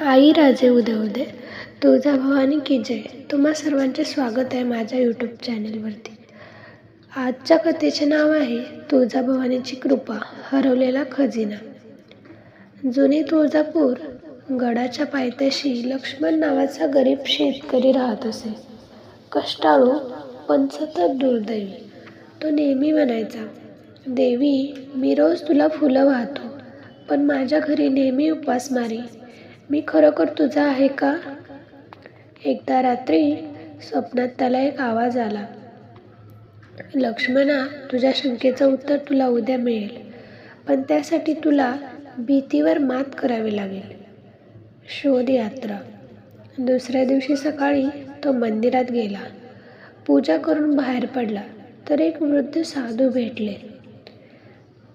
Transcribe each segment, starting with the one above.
आई राजे उदे उदे तुळजाभवानी की जय. तुम्हा सर्वांचे स्वागत आहे माझ्या यूट्यूब चॅनलवरती आजच्या कथेचे नाव आहे तुळजाभवानीची कृपा हरवलेला खजिना. जुने तुळजापूर गडाच्या पायथ्याशी लक्ष्मण नावाचा गरीब शेतकरी राहत असे. कष्टाळू पण सतत दुर्दैवी. तो नेहमी म्हणायचा देवी मी रोज तुला फुलं वाहतो पण माझ्या घरी नेहमी उपासमारी मी खरोखर तुझा आहे का? एकदा रात्री स्वप्नात त्याला एक आवाज आला. लक्ष्मणा तुझ्या शंकेचं उत्तर तुला उद्या मिळेल पण त्यासाठी तुला भीतीवर मात करावी लागेल. शोध यात्रा. दुसऱ्या दिवशी सकाळी तो मंदिरात गेला. पूजा करून बाहेर पडला तर एक वृद्ध साधू भेटले.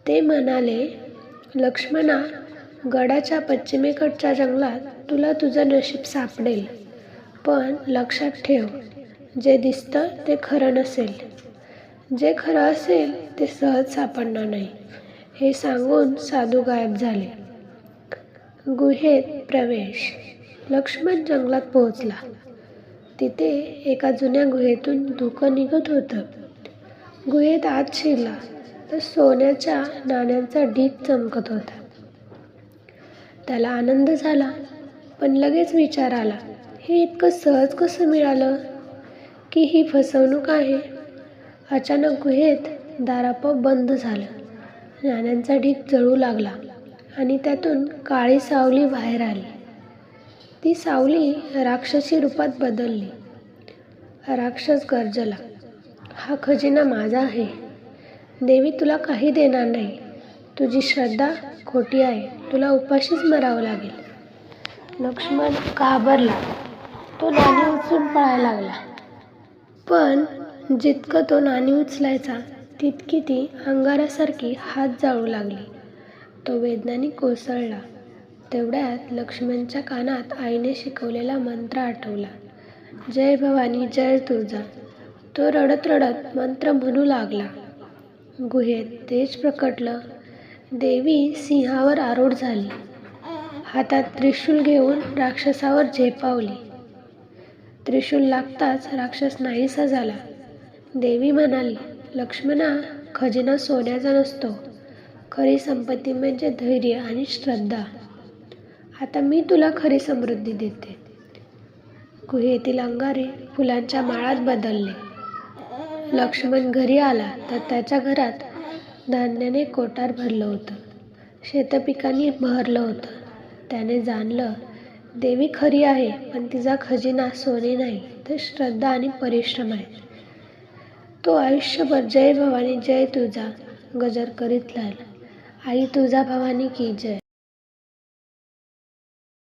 ते म्हणाले लक्ष्मणा गडाच्या पश्चिमेकडच्या जंगलात तुला तुझं नशीब सापडेल. पण लक्षात ठेव जे दिसतं ते खरं नसेल. जे खरं असेल ते सहज सापडणार नाही. हे सांगून साधू गायब झाले. गुहेत प्रवेश. लक्ष्मण जंगलात पोहोचला. तिथे एका जुन्या गुहेतून धुकं निघत होतं. गुहेत आत शिरला. तर सोन्याच्या नाण्यांचा ढीग चमकत होता. त्याला आनंद झाला. पण लगेच विचार आला हे इतकं सहज कसं मिळालं? की ही फसवणूक आहे. अचानक गुहेत दारापप बंद झालं. नाण्यांचा ढीग जळू लागला आणि त्यातून काळी सावली बाहेर आली. ती सावली राक्षसी रूपात बदलली. राक्षस गरजला हा खजिना माझा आहे. देवी तुला काही देणार नाही. तुझी श्रद्धा खोटी आहे. तुला उपाशीच मरावं लागेल. लक्ष्मण घाबरला. तो नाणी उचलून पळायला लागला. पण जितकं तो नाणी उचलायचा तितकी ती अंगारासारखी हात जाळू लागली. तो वेदनाने कोसळला. तेवढ्यात लक्ष्मणच्या कानात आईने शिकवलेला मंत्र आठवला. जय भवानी जय तुळजा. तो रडत रडत मंत्र म्हणू लागला. गुहेत तेज प्रकटलं. देवी सिंहावर आरूढ झाली. हातात त्रिशूल घेऊन राक्षसावर झेपावली. त्रिशूल लागताच राक्षस नाहीसा झाला. देवी म्हणाली लक्ष्मणा खजिना सोन्याचा नसतो. खरी संपत्ती म्हणजे धैर्य आणि श्रद्धा. आता मी तुला खरी समृद्धी देते. गुहेतील अंगारे फुलांच्या माळात बदलले. लक्ष्मण घरी आला तर त्याच्या घरात धान्याने कोठार भरलं होतं. शेतपिकांनी भरलं होतं. त्याने जाणलं देवी खरी आहे पण तिचा खजिना सोने नाही तर श्रद्धा आणि परिश्रम आहे. तो आयुष्यभर जय भवानी जय तुझा गजर करीत राहिला. आई तुझा भवानी की जय.